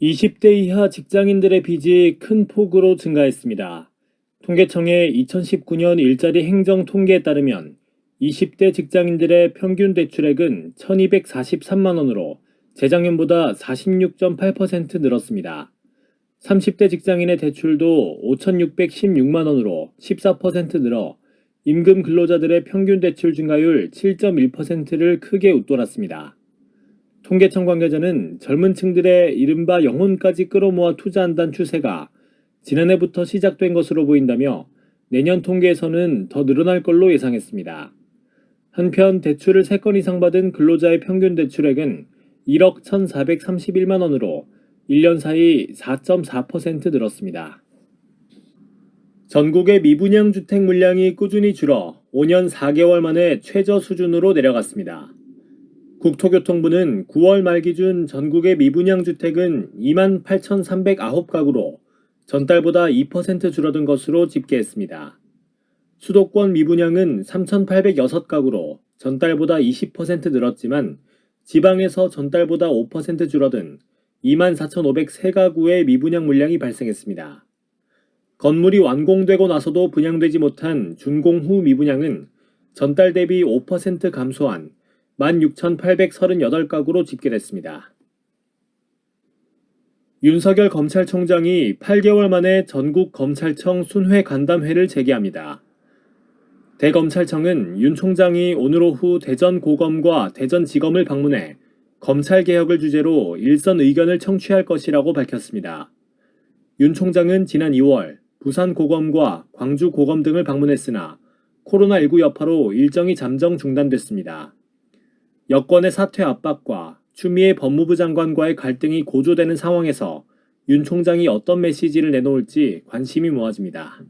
20대 이하 직장인들의 빚이 큰 폭으로 증가했습니다. 통계청의 2019년 일자리 행정 통계에 따르면 20대 직장인들의 평균 대출액은 1243만 원으로 재작년보다 46.8% 늘었습니다. 30대 직장인의 대출도 5616만 원으로 14% 늘어 임금 근로자들의 평균 대출 증가율 7.1%를 크게 웃돌았습니다. 통계청 관계자는 젊은 층들의 이른바 영혼까지 끌어모아 투자한다는 추세가 지난해부터 시작된 것으로 보인다며 내년 통계에서는 더 늘어날 걸로 예상했습니다. 한편 대출을 3건 이상 받은 근로자의 평균 대출액은 1억 1,431만 원으로 1년 사이 4.4% 늘었습니다. 전국의 미분양 주택 물량이 꾸준히 줄어 5년 4개월 만에 최저 수준으로 내려갔습니다. 국토교통부는 9월 말 기준 전국의 미분양 주택은 2만 8,309가구로 전달보다 2% 줄어든 것으로 집계했습니다. 수도권 미분양은 3,806가구로 전달보다 20% 늘었지만 지방에서 전달보다 5% 줄어든 24,503가구의 미분양 물량이 발생했습니다. 건물이 완공되고 나서도 분양되지 못한 준공 후 미분양은 전달 대비 5% 감소한 16,838가구로 집계됐습니다. 윤석열 검찰총장이 8개월 만에 전국 검찰청 순회 간담회를 재개합니다. 대검찰청은 윤 총장이 오늘 오후 대전 고검과 대전 지검을 방문해 검찰 개혁을 주제로 일선 의견을 청취할 것이라고 밝혔습니다. 윤 총장은 지난 2월 부산 고검과 광주 고검 등을 방문했으나 코로나19 여파로 일정이 잠정 중단됐습니다. 여권의 사퇴 압박과 추미애 법무부 장관과의 갈등이 고조되는 상황에서 윤 총장이 어떤 메시지를 내놓을지 관심이 모아집니다.